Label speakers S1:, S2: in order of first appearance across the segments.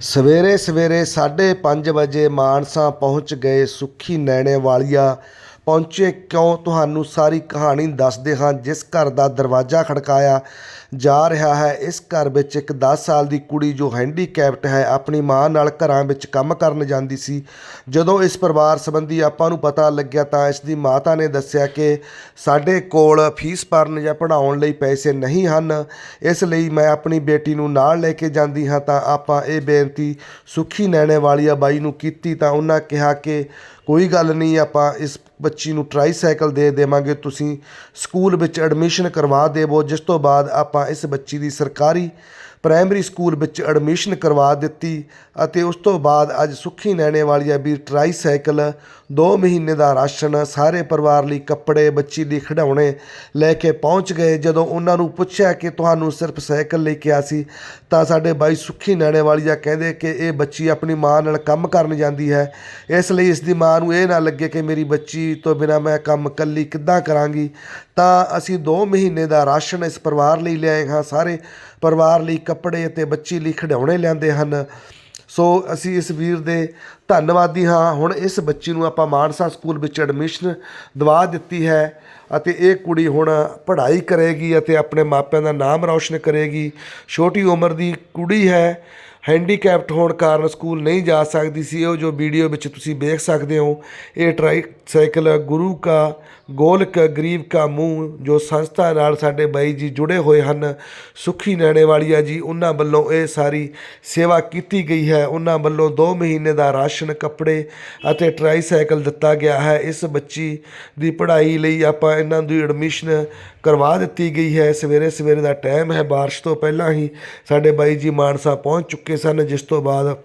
S1: ਸਵੇਰੇ ਸਵੇਰੇ 5:30 ਵਜੇ ਮਾਨਸਾ ਪਹੁੰਚ ਗਏ ਸੁੱਖੀ ਨੈਣੇ ਵਾਲੀਆ ਪਹੁੰਚੇ ਕਿਉਂ? ਤੁਹਾਨੂੰ ਸਾਰੀ ਕਹਾਣੀ ਦੱਸਦੇ ਹਾਂ, ਜਿਸ ਘਰ ਦਾ ਦਰਵਾਜ਼ਾ ਖੜਕਾਇਆ ਜਾ ਰਿਹਾ ਹੈ। ਇਸ ਘਰ ਵਿੱਚ ਇੱਕ 10 ਸਾਲ ਦੀ ਕੁੜੀ ਜੋ ਹੈਂਡੀਕੈਪਟ ਹੈ, ਆਪਣੀ ਮਾਂ ਨਾਲ ਘਰਾਂ ਵਿੱਚ ਕੰਮ ਕਰਨ ਜਾਂਦੀ ਸੀ। ਜਦੋਂ ਇਸ ਪਰਿਵਾਰ ਸੰਬੰਧੀ ਆਪਾਂ ਨੂੰ ਪਤਾ ਲੱਗਿਆ ਤਾਂ ਇਸ ਦੀ ਮਾਤਾ ਨੇ ਦੱਸਿਆ ਕਿ ਸਾਡੇ ਕੋਲ ਫੀਸ ਭਰਨ ਜਾਂ ਪੜ੍ਹਾਉਣ ਲਈ ਪੈਸੇ ਨਹੀਂ ਹਨ। ਇਸ ਲਈ ਮੈਂ ਆਪਣੀ ਬੇਟੀ ਨੂੰ ਨਾਲ ਲੈ ਕੇ ਜਾਂਦੀ ਹਾਂ ਤਾਂ ਆਪਾਂ ਇਹ ਬੇਨਤੀ ਸੁਖੀ ਨੈਣੇ ਵਾਲੀਆ ਬਾਈ ਨੂੰ ਕੀਤੀ ਤਾਂ ਉਹਨਾਂ ਕਿਹਾ ਕਿ ਕੋਈ ਗੱਲ ਨਹੀਂ, ਆਪਾਂ ਇਸ ਬੱਚੀ ਨੂੰ ਟਰਾਈਸਾਈਕਲ ਦੇ ਦੇਵਾਂਗੇ, ਤੁਸੀਂ ਸਕੂਲ ਵਿੱਚ ਐਡਮਿਸ਼ਨ ਕਰਵਾ ਦੇਵੋ, ਜਿਸ ਤੋਂ ਬਾਅਦ ਆਪਾਂ ਇਸ ਬੱਚੀ ਦੀ ਸਰਕਾਰੀ ਪ੍ਰਾਇਮਰੀ ਸਕੂਲ ਵਿੱਚ ਐਡਮਿਸ਼ਨ ਕਰਵਾ ਦਿੱਤੀ ਅਤੇ ਉਸ ਤੋਂ ਬਾਅਦ ਅੱਜ ਸੁੱਖੀ ਨੈਣੇ ਵਾਲੀਆ ਵੀ ਟਰਾਈਸਾਈਕਲ 2 ਮਹੀਨੇ ਦਾ ਰਾਸ਼ਨ, ਸਾਰੇ ਪਰਿਵਾਰ ਲਈ ਕੱਪੜੇ, ਬੱਚੀ ਲਈ ਖਿਡੌਣੇ ਲੈ ਕੇ ਪਹੁੰਚ ਗਏ। ਜਦੋਂ ਉਹਨਾਂ ਨੂੰ ਪੁੱਛਿਆ ਕਿ ਤੁਹਾਨੂੰ ਸਿਰਫ ਸਾਈਕਲ ਲੈ ਕੇ ਆ ਸੀ, ਤਾਂ ਸਾਡੇ ਬਾਈ ਸੁੱਖੀ ਨੈਣੇ ਵਾਲੀਆ ਕਹਿੰਦੇ ਕਿ ਇਹ ਬੱਚੀ ਆਪਣੀ ਮਾਂ ਨਾਲ ਕੰਮ ਕਰਨ ਜਾਂਦੀ ਹੈ। ਇਸ ਲਈ ਇਸ ਦੀ ਮਾਂ ਨੂੰ ਇਹ ਨਾ ਲੱਗੇ ਕਿ ਮੇਰੀ ਬੱਚੀ ਤੋਂ ਬਿਨਾ ਮੈਂ ਕੰਮ ਇਕੱਲੀ ਕਿੱਦਾਂ ਕਰਾਂਗੀ। ਤਾਂ ਅਸੀਂ 2 ਮਹੀਨੇ ਦਾ ਰਾਸ਼ਨ ਇਸ ਪਰਿਵਾਰ ਲਈ ਲਿਆਏ ਹਾਂ। ਸਾਰੇ ਪਰਿਵਾਰ ਲਈ ਕੱਪੜੇ ਅਤੇ ਬੱਚੀ ਲਈ ਖਿਡੌਣੇ ਲਿਆਂਦੇ ਹਨ। ਸੋ ਅਸੀਂ ਇਸ ਵੀਰ ਦੇ ਧੰਨਵਾਦੀ ਹਾਂ। ਹੁਣ ਇਸ ਬੱਚੀ ਨੂੰ ਆਪਾਂ ਮਾਨਸਾ ਸਕੂਲ ਵਿੱਚ ਐਡਮਿਸ਼ਨ ਦਵਾ ਦਿੱਤੀ ਹੈ। ਅਤੇ ਇਹ ਕੁੜੀ ਹੁਣ ਪੜ੍ਹਾਈ ਕਰੇਗੀ ਅਤੇ ਆਪਣੇ ਮਾਪਿਆਂ ਦਾ ਨਾਮ ਰੌਸ਼ਨ ਕਰੇਗੀ। ਛੋਟੀ ਉਮਰ ਦੀ ਕੁੜੀ ਹੈ ਹੈਂਡੀਕੈਪਟ ਹੋਣ ਕਾਰਨ ਸਕੂਲ ਨਹੀਂ ਜਾ ਸਕਦੀ ਸੀ। ਉਹ ਜੋ ਵੀਡੀਓ ਵਿੱਚ ਤੁਸੀਂ ਵੇਖ ਸਕਦੇ ਹੋ, ਇਹ ਟਰਾਈਸਾਈਕਲ ਗੁਰੂ ਕਾ ਗੋਲਕ ਗਰੀਬ ਕਾ ਮੂੰਹ, ਜੋ ਸੰਸਥਾ ਨਾਲ ਸਾਡੇ ਬਾਈ ਜੀ ਜੁੜੇ ਹੋਏ ਹਨ, ਸੁਖੀ ਨੈਣੇ ਵਾਲੀਆ ਜੀ, ਉਹਨਾਂ ਵੱਲੋਂ ਇਹ ਸਾਰੀ ਸੇਵਾ ਕੀਤੀ ਗਈ ਹੈ। ਉਹਨਾਂ ਵੱਲੋਂ 2 ਮਹੀਨੇ ਦਾ ਰਾਸ਼ਨ, ਕੱਪੜੇ ਅਤੇ ਟਰਾਈਸਾਈਕਲ ਦਿੱਤਾ ਗਿਆ ਹੈ। ਇਸ ਬੱਚੀ ਦੀ ਪੜ੍ਹਾਈ ਲਈ ਆਪਾਂ ਇਹਨਾਂ ਦੀ ਐਡਮਿਸ਼ਨ ਕਰਵਾ ਦਿੱਤੀ ਗਈ ਹੈ। ਸਵੇਰੇ ਸਵੇਰੇ ਦਾ ਟਾਈਮ ਹੈ। ਬਾਰਿਸ਼ ਤੋਂ ਪਹਿਲਾਂ ਹੀ ਸਾਡੇ ਬਾਈ ਜੀ ਮਾਨਸਾ ਪਹੁੰਚ ਚੁੱਕੇ ਸਨ, ਜਿਸ ਤੋਂ ਬਾਅਦ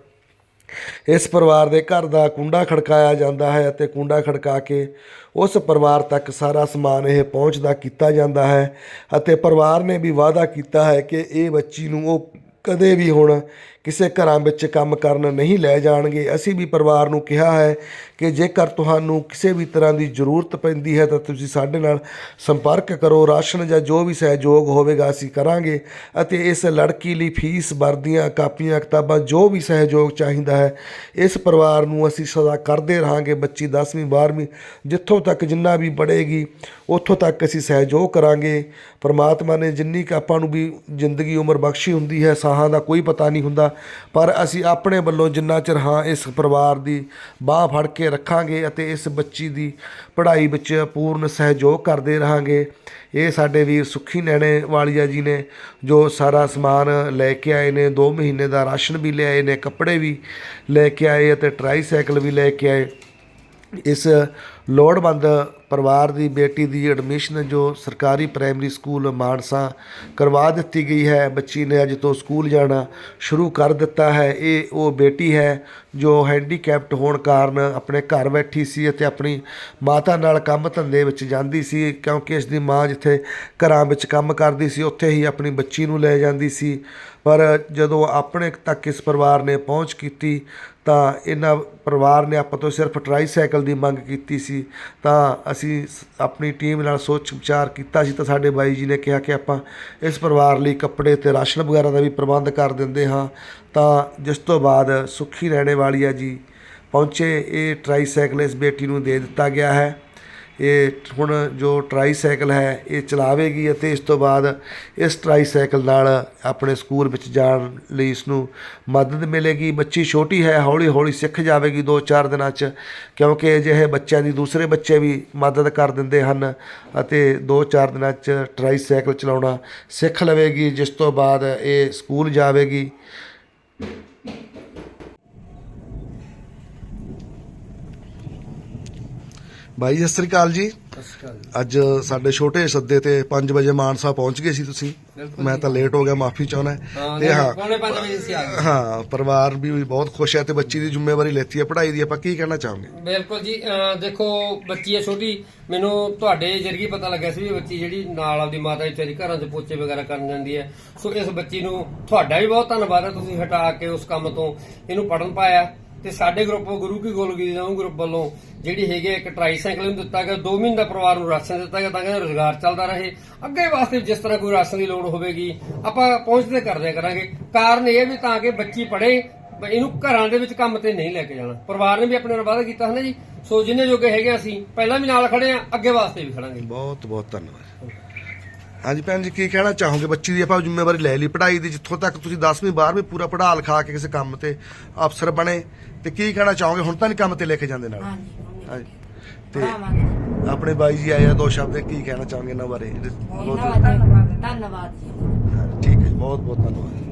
S1: ਇਸ ਪਰਿਵਾਰ ਦੇ ਘਰ ਦਾ ਕੁੰਡਾ ਖੜਕਾਇਆ ਜਾਂਦਾ ਹੈ ਅਤੇ ਕੁੰਡਾ ਖੜਕਾ ਕੇ ਉਸ ਪਰਿਵਾਰ ਤੱਕ ਸਾਰਾ ਸਮਾਨ ਇਹ ਪਹੁੰਚਦਾ ਕੀਤਾ ਜਾਂਦਾ ਹੈ ਅਤੇ ਪਰਿਵਾਰ ਨੇ ਵੀ ਵਾਅਦਾ ਕੀਤਾ ਹੈ ਕਿ ਇਹ ਬੱਚੀ ਨੂੰ ਉਹ ਕਦੇ ਵੀ ਹੁਣ ਕਿਸੇ ਘਰਾਂ ਵਿੱਚ ਕੰਮ ਕਰਨ ਨਹੀਂ ਲੈ ਜਾਣਗੇ। ਅਸੀਂ ਵੀ ਪਰਿਵਾਰ ਨੂੰ ਕਿਹਾ ਹੈ ਕਿ ਜੇਕਰ ਤੁਹਾਨੂੰ ਕਿਸੇ ਵੀ ਤਰ੍ਹਾਂ ਦੀ ਜ਼ਰੂਰਤ ਪੈਂਦੀ ਹੈ, ਤਾਂ ਤੁਸੀਂ ਸਾਡੇ ਨਾਲ ਸੰਪਰਕ ਕਰੋ। ਰਾਸ਼ਨ ਜਾਂ ਜੋ ਵੀ ਸਹਿਯੋਗ ਹੋਵੇਗਾ, ਅਸੀਂ ਕਰਾਂਗੇ ਅਤੇ ਇਸ ਲੜਕੀ ਲਈ ਫੀਸ ਵਰਦੀਆਂ, ਕਾਪੀਆਂ, ਕਿਤਾਬਾਂ, ਜੋ ਵੀ ਸਹਿਯੋਗ ਚਾਹੀਦਾ ਹੈ, ਇਸ ਪਰਿਵਾਰ ਨੂੰ ਅਸੀਂ ਸਦਾ ਕਰਦੇ ਰਹਾਂਗੇ। ਬੱਚੀ 10ਵੀਂ 12ਵੀਂ ਜਿੱਥੋਂ ਤੱਕ ਜਿੰਨਾ ਵੀ ਪੜ੍ਹੇਗੀ, ਉੱਥੋਂ ਤੱਕ ਅਸੀਂ ਸਹਿਯੋਗ ਕਰਾਂਗੇ। ਪਰਮਾਤਮਾ ਨੇ ਜਿੰਨੀ ਕੁ ਆਪਾਂ ਨੂੰ ਵੀ ਜ਼ਿੰਦਗੀ ਉਮਰ ਬਖਸ਼ੀ ਹੁੰਦੀ ਹੈ, ਸਾਹਾਂ ਦਾ ਕੋਈ ਪਤਾ ਨਹੀਂ ਹੁੰਦਾ। ਪਰ ਅਸੀਂ ਆਪਣੇ ਵੱਲੋਂ ਜਿੰਨਾ ਚਿਰ ਹਾਂ ਇਸ ਪਰਿਵਾਰ ਦੀ ਬਾਹ ਫੜ ਕੇ ਰੱਖਾਂਗੇ ਅਤੇ ਇਸ ਬੱਚੀ ਦੀ ਪੜ੍ਹਾਈ ਵਿੱਚ ਪੂਰਨ ਸਹਿਯੋਗ ਕਰਦੇ ਰਹਾਂਗੇ। ਇਹ ਸਾਡੇ ਵੀਰ ਸੁੱਖੀ ਨੈਣੇ ਵਾਲੀਆ ਜੀ ਨੇ ਜੋ ਸਾਰਾ ਸਮਾਨ ਲੈ ਕੇ ਆਏ ਨੇ 2 ਮਹੀਨੇ ਦਾ ਰਾਸ਼ਨ ਵੀ ਲਿਆਏ ਨੇ, ਕੱਪੜੇ ਵੀ ਲੈ ਕੇ ਆਏ ਅਤੇ ਟਰਾਈਸਾਈਕਲ ਵੀ ਲੈ ਕੇ ਆਏ। ਇਸ ਲੋੜਵੰਦ ਪਰਿਵਾਰ ਦੀ ਬੇਟੀ ਦੀ ਐਡਮਿਸ਼ਨ ਜੋ ਸਰਕਾਰੀ ਪ੍ਰਾਇਮਰੀ ਸਕੂਲ ਮਾਨਸਾ ਕਰਵਾ ਦਿੱਤੀ ਗਈ ਹੈ। ਬੱਚੀ ਨੇ ਅੱਜ ਤੋਂ ਸਕੂਲ ਜਾਣਾ ਸ਼ੁਰੂ ਕਰ ਦਿੱਤਾ ਹੈ। ਇਹ ਉਹ ਬੇਟੀ ਹੈ ਜੋ ਹੈਂਡੀਕੈਪਟ ਹੋਣ ਕਾਰਨ ਆਪਣੇ ਘਰ ਬੈਠੀ ਸੀ ਅਤੇ ਆਪਣੀ ਮਾਤਾ ਨਾਲ ਕੰਮ ਧੰਦੇ ਵਿੱਚ ਜਾਂਦੀ ਸੀ ਕਿਉਂਕਿ ਇਸ ਦੀ ਮਾਂ ਜਿੱਥੇ ਘਰਾਂ ਵਿੱਚ ਕੰਮ ਕਰਦੀ ਸੀ, ਉੱਥੇ ਹੀ ਆਪਣੀ ਬੱਚੀ ਨੂੰ ਲੈ ਜਾਂਦੀ ਸੀ। ਪਰ ਜਦੋਂ ਆਪਣੇ ਤੱਕ ਇਸ ਪਰਿਵਾਰ ਨੇ ਪਹੁੰਚ ਕੀਤੀ ਤਾਂ ਇਹਨਾਂ ਪਰਿਵਾਰ ਨੇ ਆਪਾਂ ਤੋਂ ਸਿਰਫ ਟਰਾਈਸਾਈਕਲ ਦੀ ਮੰਗ ਕੀਤੀ ਸੀ। ਤਾਂ ਅਸੀਂ ਸ- ਆਪਣੀ ਟੀਮ ਨਾਲ ਸੋਚ ਵਿਚਾਰ ਕੀਤਾ ਸੀ ਤਾਂ ਸਾਡੇ ਬਾਈ ਜੀ ਨੇ ਕਿਹਾ ਕਿ ਆਪਾਂ ਇਸ ਪਰਿਵਾਰ ਲਈ ਕੱਪੜੇ ਤੇ ਰਾਸ਼ਨ ਵਗੈਰਾ ਦਾ ਵੀ ਪ੍ਰਬੰਧ ਕਰ ਦਿੰਦੇ ਹਾਂ। ਤਾਂ ਜਿਸ ਤੋਂ ਬਾਅਦ ਸੁੱਖੀ ਰਹਿਣੇ ਵਾਲੀ ਆ ਜੀ, ਪਹੁੰਚੇ, ਇਹ ਟਰਾਈਸਾਈਕਲ ਇਸ ਬੇਟੀ ਨੂੰ ਦੇ ਦਿੱਤਾ ਗਿਆ ਹੈ। ਇਹ ਹੁਣ ਜੋ ਟਰਾਈਸਾਈਕਲ ਹੈ, ਇਹ ਚਲਾਵੇਗੀ ਅਤੇ ਇਸ ਤੋਂ ਬਾਅਦ ਇਸ ਟਰਾਈਸਾਈਕਲ ਨਾਲ ਆਪਣੇ ਸਕੂਲ ਵਿੱਚ ਜਾਣ ਲਈ ਇਸ ਨੂੰ ਮਦਦ ਮਿਲੇਗੀ। ਬੱਚੀ ਛੋਟੀ ਹੈ ਹੌਲੀ ਹੌਲੀ ਸਿੱਖ ਜਾਵੇਗੀ 2-4 ਦਿਨਾਂ 'ਚ, ਕਿਉਂਕਿ ਅਜਿਹੇ ਬੱਚਿਆਂ ਦੀ ਦੂਸਰੇ ਬੱਚੇ ਵੀ ਮਦਦ ਕਰ ਦਿੰਦੇ ਹਨ ਅਤੇ 2-4 ਦਿਨਾਂ 'ਚ ਟਰਾਈਸਾਈਕਲ ਚਲਾਉਣਾ ਸਿੱਖ ਲਵੇਗੀ, ਜਿਸ ਤੋਂ ਬਾਅਦ ਇਹ ਸਕੂਲ ਜਾਵੇਗੀ। ਬਾਈ ਸਤਿ ਸ੍ਰੀ ਅਕਾਲ ਜੀ। ਅੱਜ ਸਾਡੇ ਛੋਟੇ ਸੱਦੇ ਤੇ 5 ਵਜੇ ਮਾਨਸਾ ਪਹੁੰਚ ਗਏ ਸੀ ਤੁਸੀਂ। ਮੈਂ ਤਾਂ ਲੇਟ ਹੋ ਗਿਆ ਮਾਫੀ ਚਾਹੁੰਦਾ। ਤੇ ਹਾਂ
S2: ਪੌਣੇ 5 ਵਜੇ ਸੀ ਆ ਗਏ।
S1: ਹਾਂ ਪਰਿਵਾਰ ਵੀ ਬਹੁਤ ਖੁਸ਼ ਹੈ ਤੇ ਬੱਚੀ ਦੀ ਜ਼ਿੰਮੇਵਾਰੀ ਲੈਤੀ ਹੈ ਪੜ੍ਹਾਈ ਦੀ। ਆਪਾਂ ਕੀ ਕਹਿਣਾ ਚਾਹੋਗੇ?
S2: ਬਿਲਕੁਲ ਜੀ ਦੇਖੋ ਬੱਚੀ ਹੈ ਛੋਟੀ। ਮੈਨੂੰ ਤੁਹਾਡੇ ਜਰੀਏ ਪਤਾ ਲੱਗਿਆ ਸੀ ਵੀ ਬੱਚੀ ਜਿਹੜੀ ਨਾਲ ਆਪਦੀ ਮਾਤਾ ਦੀ ਵਿਚਾਰੀ ਘਰਾਂ 'ਚ ਪੋਚੇ ਵਗੈਰਾ ਕਰਨ ਜਾਂਦੀ ਹੈ। ਸੋ ਇਸ ਬੱਚੀ ਨੂੰ ਤੁਹਾਡਾ ਵੀ ਬਹੁਤ ਧੰਨਵਾਦ ਹੈ ਤੁਸੀਂ ਹਟਾ ਕੇ ਉਸ ਕੰਮ ਤੋਂ ਇਹਨੂੰ ਪੜਨ ਪਾਇਆ। ਤੇ ਸਾਡੇ ਗਰੁੱਪ ਗੁਰੂ ਕੀ ਗੋਲਗੀ ਦੇ ਗਰੁੱਪ ਵੱਲੋਂ ਜਿਹੜੀ ਹੈਗੀ ਇੱਕ ਟਰਾਈਸਾਈਕਲ ਨੂੰ ਦਿੱਤਾ ਗਿਆ 2 ਮਹੀਨੇ ਦਾ ਪਰਿਵਾਰ ਨੂੰ ਰਾਸ਼ਨ ਦਿੱਤਾ ਗਿਆ ਤਾਂ ਕਿ ਰੋਜ਼ਗਾਰ ਚੱਲਦਾ ਰਹੇ। ਅੱਗੇ ਵਾਸਤੇ ਜਿਸ ਤਰ੍ਹਾਂ ਕੋਈ ਰਾਸ਼ਨ ਦੀ ਲੋੜ ਹੋਵੇਗੀ, ਆਪਾਂ ਪਹੁੰਚਦੇ ਕਰਦੇ ਕਰਾਂਗੇ। ਕਾਰਨ ਇਹ ਵੀ ਤਾਂ ਕਿ ਬੱਚੀ ਪੜੇ ਇਹਨੂੰ ਘਰਾਂ ਦੇ ਵਿੱਚ ਕੰਮ ਤੇ ਨਹੀਂ ਲੈ ਕੇ ਜਾਣਾ। ਪਰਿਵਾਰ ਨੇ ਵੀ ਆਪਣੇ ਨਾਲ ਵਾਅਦਾ ਕੀਤਾ ਹੈ ਨਾ ਜੀ। ਸੋ ਜਿੰਨੇ ਜੋਗੇ ਹੈਗੇ ਅਸੀਂ, ਪਹਿਲਾਂ ਵੀ ਨਾਲ ਖੜੇ ਆ, ਅੱਗੇ ਵਾਸਤੇ ਵੀ ਖੜਾਂਗੇ।
S1: ਬਹੁਤ ਬਹੁਤ ਧੰਨਵਾਦ। ਹਾਂਜੀ ਭੈਣ ਜੀ ਕੀ ਕਹਿਣਾ ਚਾਹੋਗੇ? ਬੱਚੀ ਦੀ ਆਪਾਂ ਜ਼ਿੰਮੇਵਾਰੀ ਲੈ ਲਈ। ਪੜ੍ਹਾਈ ਦੀ ਜਿੱਥੋਂ ਤੱਕ ਤੁਸੀਂ 10ਵੀਂ 12ਵੀਂ ਪੂਰਾ ਪੜ੍ਹਾ ਲਿਖਾ ਕੇ ਕਿਸੇ ਕੰਮ ਤੇ ਅਫਸਰ ਬਣੇ ਤੇ ਕੀ ਕਹਿਣਾ ਚਾਹੋਗੇ? ਹੁਣ ਤਾਂ ਨਹੀਂ ਕੰਮ ਤੇ ਲੈ ਕੇ ਜਾਂਦੇ ਨਾਲ?
S3: ਹਾਂਜੀ
S1: ਤੇ ਆਪਣੇ ਬਾਈ ਜੀ ਆਏ ਆ ਦੋ ਸ਼ਬਦ ਕੀ ਕਹਿਣਾ ਚਾਹੋਗੇ ਇਹਨਾਂ ਬਾਰੇ?
S3: ਧੰਨਵਾਦ ਧੰਨਵਾਦ ਜੀ।
S1: ਠੀਕ ਹੈ ਬਹੁਤ ਬਹੁਤ ਧੰਨਵਾਦ।